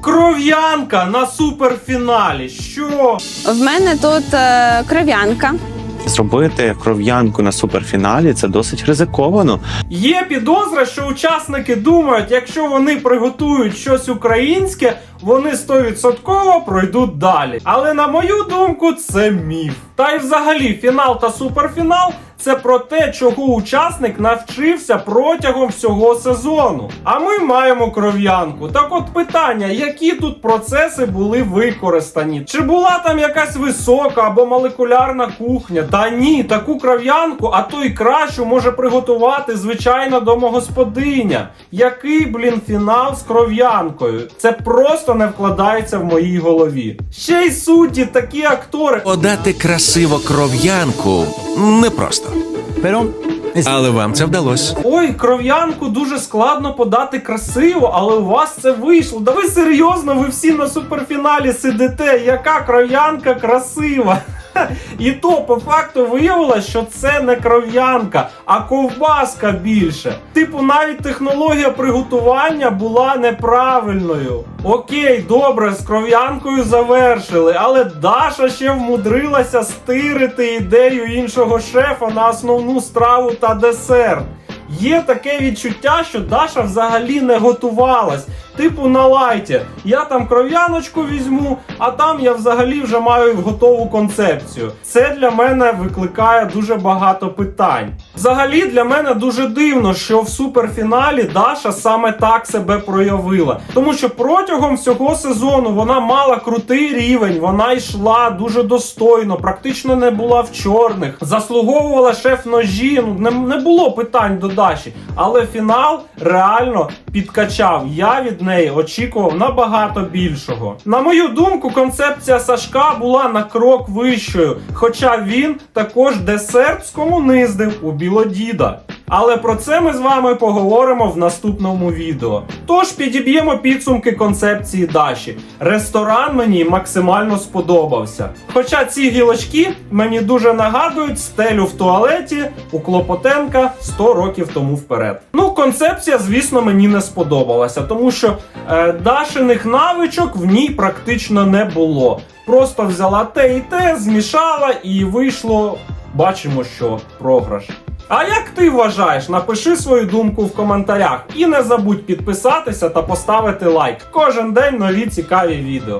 Кров'янка на суперфіналі. Що? В мене тут е, кров'янка. Зробити кров'янку на суперфіналі це досить ризиковано. Є підозра, що учасники думають, якщо вони приготують щось українське, вони 100% пройдуть далі. Але на мою думку, це міф. Та й взагалі фінал та суперфінал це про те, чого учасник навчився протягом всього сезону. А ми маємо кров'янку. Так от питання, які тут процеси були використані? Чи була там якась висока або молекулярна кухня? Та ні, таку кров'янку, а то й кращу може приготувати звичайна домогосподиня. Який, блін, фінал з кров'янкою? Це просто не вкладається в моїй голові. Ще й судді, такі актори. Подати красиво кров'янку непросто. Але вам це вдалося. Ой, кров'янку дуже складно подати красиво, але у вас це вийшло. Да ви серйозно, ви всі на суперфіналі сидите. Яка кров'янка красива? І то по факту виявилось, що це не кров'янка, а ковбаска більше. Типу, навіть технологія приготування була неправильною. Окей, добре, з кров'янкою завершили, але Даша ще вмудрилася стирити ідею іншого шефа на основну страву та десерт. Є таке відчуття, що Даша взагалі не готувалась. Типу на лайті. Я там кров'яночку візьму, а там я взагалі вже маю готову концепцію. Це для мене викликає дуже багато питань. Взагалі для мене дуже дивно, що в суперфіналі Даша саме так себе проявила. Тому що протягом всього сезону вона мала крутий рівень, вона йшла дуже достойно, практично не була в чорних, заслуговувала шеф ножі. Ну не, не було питань до Даші. Але фінал реально підкачав. Я від неї очікував набагато більшого. На мою думку, концепція Сашка була на крок вищою, хоча він також десерт скомуниздив у білодіда. Але про це ми з вами поговоримо в наступному відео. Тож підіб'ємо підсумки концепції Даші. Ресторан мені максимально сподобався. Хоча ці гілочки мені дуже нагадують стелю в туалеті у Клопотенка 100 років тому вперед. Ну, концепція, звісно, мені не сподобалася, тому що е, Дашиних навичок в ній практично не було. Просто взяла те і те, змішала і вийшло. Бачимо, що програш. А як ти вважаєш? Напиши свою думку в коментарях і не забудь підписатися та поставити лайк. Кожен день нові цікаві відео.